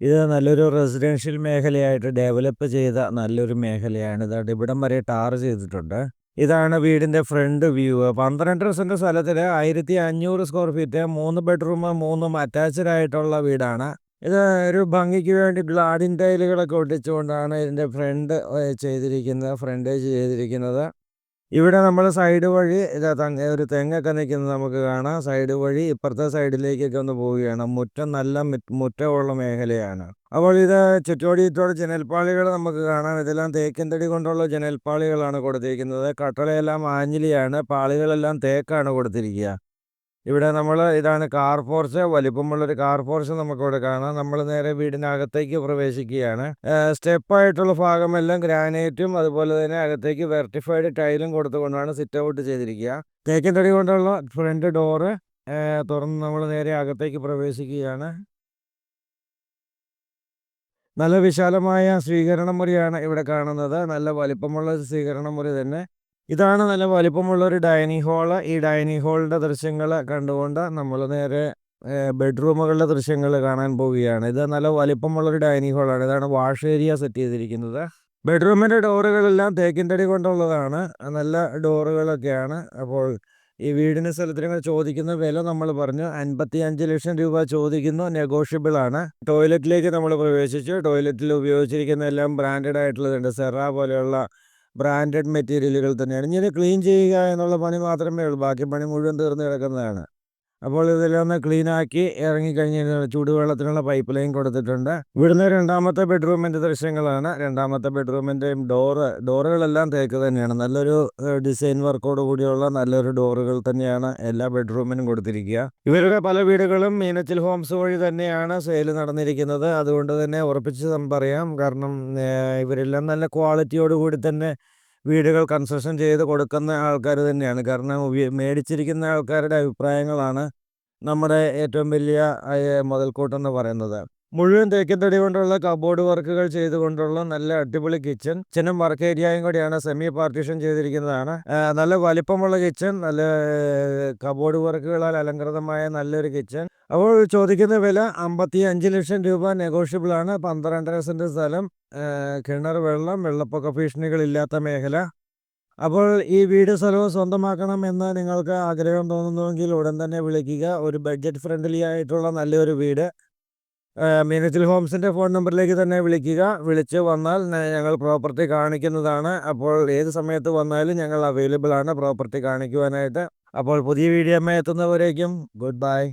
ഇത് നല്ലൊരു residential മേഖലയായിട്ട് develop ചെയ്ത നല്ലൊരു മേഖലയാണ്. ഇതാണ്ട് ഇവിടം വരെ ടാർ ചെയ്തിട്ടുണ്ട്. ഇതാണ് വീടിന്റെ ഫ്രണ്ട് വ്യൂ പന്ത്രണ്ടര സെന്റ് സ്ഥലത്തിൽ ആയിരത്തി അഞ്ഞൂറ് സ്ക്വയർ ഫീറ്റ് മൂന്ന് ബെഡ്റൂം മൂന്നും അറ്റാച്ച്ഡ് ആയിട്ടുള്ള വീടാണ്. ഇത് ഒരു ഭംഗിക്ക് വേണ്ടി ഗ്ലാഡിൻ ടൈലുകളൊക്കെ ഒട്ടിച്ചുകൊണ്ടാണ് ഇതിന്റെ ഫ്രണ്ട് ചെയ്തിരിക്കുന്നത് ഫ്രണ്ടേജ് ചെയ്തിരിക്കുന്നത്. ഇവിടെ നമ്മൾ സൈഡ് വഴി ഒരു തെങ്ങൊക്കെ നിൽക്കുന്നത് നമുക്ക് കാണാം. സൈഡ് വഴി ഇപ്പുറത്തെ സൈഡിലേക്കൊക്കെ ഒന്ന് പോവുകയാണ്. മുറ്റം നല്ല മുറ്റമുള്ള മേഖലയാണ്. അപ്പോൾ ഇത് ചുറ്റോടിയിട്ടോടെ ജനൽപ്പാളികൾ നമുക്ക് കാണാം. ഇതെല്ലാം തേക്കിൻ തടി കൊണ്ടുള്ള ജനൽപ്പാളികളാണ് കൊടുത്തിരിക്കുന്നത്. കട്ടളയെല്ലാം ആഞ്ഞിലിയാണ്. പാളികളെല്ലാം തേക്കാണ് കൊടുത്തിരിക്കുക. ഇവിടെ നമ്മൾ ഇതാണ് കാർ പോർച്ച് വലിപ്പമുള്ളൊരു കാർ പോർച്ച് നമുക്കിവിടെ കാണാം. നമ്മൾ നേരെ വീടിനകത്തേക്ക് പ്രവേശിക്കുകയാണ്. സ്റ്റെപ്പായിട്ടുള്ള ഭാഗമെല്ലാം ഗ്രാനൈറ്റും അതുപോലെ തന്നെ അകത്തേക്ക് വെർട്ടിഫൈഡ് ടൈലും കൊടുത്തുകൊണ്ടാണ് സിറ്റ് ഔട്ട് ചെയ്തിരിക്കുക. തേക്കൻ തടി കൊണ്ടുള്ള ഫ്രണ്ട് ഡോറ് തുറന്ന് നമ്മൾ നേരെ അകത്തേക്ക് പ്രവേശിക്കുകയാണ്. നല്ല വിശാലമായ സ്വീകരണ മുറിയാണ് ഇവിടെ കാണുന്നത്. നല്ല വലിപ്പമുള്ള സ്വീകരണ മുറി തന്നെ. ഇതാണ് നല്ല വലിപ്പമുള്ള ഒരു ഡൈനിങ് ഹാൾ. ഈ ഡൈനിങ് ഹാളിന്റെ ദൃശ്യങ്ങൾ കണ്ടുകൊണ്ട് നമ്മൾ നേരെ ബെഡ്റൂമുകളുടെ ദൃശ്യങ്ങൾ കാണാൻ പോവുകയാണ്. ഇത് നല്ല വലിപ്പമുള്ള ഒരു ഡൈനിങ് ഹാളാണ്. ഇതാണ് വാഷ് ഏരിയ സെറ്റ് ചെയ്തിരിക്കുന്നത്. ബെഡ്റൂമിന്റെ ഡോറുകളെല്ലാം തേക്കിൻതടി കൊണ്ടുള്ളതാണ്. നല്ല ഡോറുകളൊക്കെയാണ്. അപ്പോൾ ഈ വീടിന് സ്ഥലത്തിന് ചോദിക്കുന്ന വില നമ്മൾ പറഞ്ഞു. അൻപത്തി അഞ്ച് ലക്ഷം രൂപ ചോദിക്കുന്നു. നെഗോഷ്യബിൾ ആണ്. ടോയ്ലറ്റിലേക്ക് നമ്മൾ പ്രവേശിച്ചു. ടോയ്ലറ്റിൽ ഉപയോഗിച്ചിരിക്കുന്ന എല്ലാം ബ്രാൻഡഡ് ആയിട്ടുള്ളതുണ്ട് സെറ പോലെയുള്ള ബ്രാൻഡഡ് മെറ്റീരിയലുകൾ തന്നെയാണ്. ഇങ്ങനെ ക്ലീൻ ചെയ്യുക എന്നുള്ള പണി മാത്രമേ ഉള്ളൂ. ബാക്കി പണി മുഴുവൻ തീർന്നു കിടക്കുന്നതാണ്. അപ്പോൾ ഇതെല്ലാം ഒന്ന് ക്ലീൻ ആക്കി ഇറങ്ങിക്കഴിഞ്ഞ് ചൂടുവെള്ളത്തിനുള്ള പൈപ്പ് ലൈൻ കൊടുത്തിട്ടുണ്ട്. ഇവിടുന്ന് രണ്ടാമത്തെ ബെഡ്റൂമിന്റെ ദൃശ്യങ്ങളാണ്. രണ്ടാമത്തെ ബെഡ്റൂമിന്റെയും ഡോറ് ഡോറുകളെല്ലാം തേക്ക് തന്നെയാണ്. നല്ലൊരു ഡിസൈൻ വർക്കോട് കൂടിയുള്ള നല്ലൊരു ഡോറുകൾ തന്നെയാണ് എല്ലാ ബെഡ്റൂമിനും കൊടുത്തിരിക്കുക. ഇവരുടെ പല വീടുകളും മീനച്ചിൽ ഹോംസ് വഴി തന്നെയാണ് സെയിൽ നടന്നിരിക്കുന്നത്. അതുകൊണ്ട് തന്നെ ഉറപ്പിച്ച് പറയാം. കാരണം ഇവരെല്ലാം നല്ല ക്വാളിറ്റിയോട് കൂടി തന്നെ വീടുകൾ കൺസ്ട്രക്ഷൻ ചെയ്ത് കൊടുക്കുന്ന ആൾക്കാർ തന്നെയാണ്. കാരണം മേടിച്ചിരിക്കുന്ന ആൾക്കാരുടെ അഭിപ്രായങ്ങളാണ് നമ്മുടെ ഏറ്റവും വലിയ മുതൽക്കൂട്ടെന്ന് പറയുന്നത്. മുഴുവൻ തേക്കിൻ തടി കൊണ്ടുള്ള കബോർഡ് വർക്കുകൾ ചെയ്തുകൊണ്ടുള്ള നല്ല അടിപൊളി കിച്ചൺ കിച്ചനും വർക്ക് ഏരിയയും കൂടിയാണ് സെമി പാർട്ടീഷൻ ചെയ്തിരിക്കുന്നതാണ്. നല്ല വലിപ്പമുള്ള കിച്ചൺ നല്ല കബോർഡ് വർക്കുകളാൽ അലങ്കൃതമായ നല്ലൊരു കിച്ചൺ അപ്പോൾ ചോദിക്കുന്ന വില അമ്പത്തി അഞ്ച് ലക്ഷം രൂപ നെഗോഷ്യബിൾ ആണ്. പന്ത്രണ്ടര സെന്റ് സ്ഥലം. കിണർ വെള്ളം വെള്ളപ്പൊക്ക ഭീഷണികളില്ലാത്ത മേഖല. അപ്പോൾ ഈ വീട് സ്ഥലവും സ്വന്തമാക്കണം എന്ന് നിങ്ങൾക്ക് ആഗ്രഹം തോന്നുന്നുവെങ്കിൽ ഉടൻ തന്നെ വിളിക്കുക. ഒരു ബഡ്ജറ്റ് ഫ്രണ്ട്ലി ആയിട്ടുള്ള നല്ലൊരു വീട്. മീനച്ചിൽ ഹോംസിന്റെ ഫോൺ നമ്പറിലേക്ക് തന്നെ വിളിക്കുക. വിളിച്ച് വന്നാൽ ഞങ്ങൾ പ്രോപ്പർട്ടി കാണിക്കുന്നതാണ്. അപ്പോൾ ഏത് സമയത്ത് വന്നാലും ഞങ്ങൾ അവൈലബിൾ ആണ് പ്രോപ്പർട്ടി കാണിക്കുവാനായിട്ട്. അപ്പോൾ പുതിയ വീഡിയോ എത്തുന്നവരേക്കും ഗുഡ് ബൈ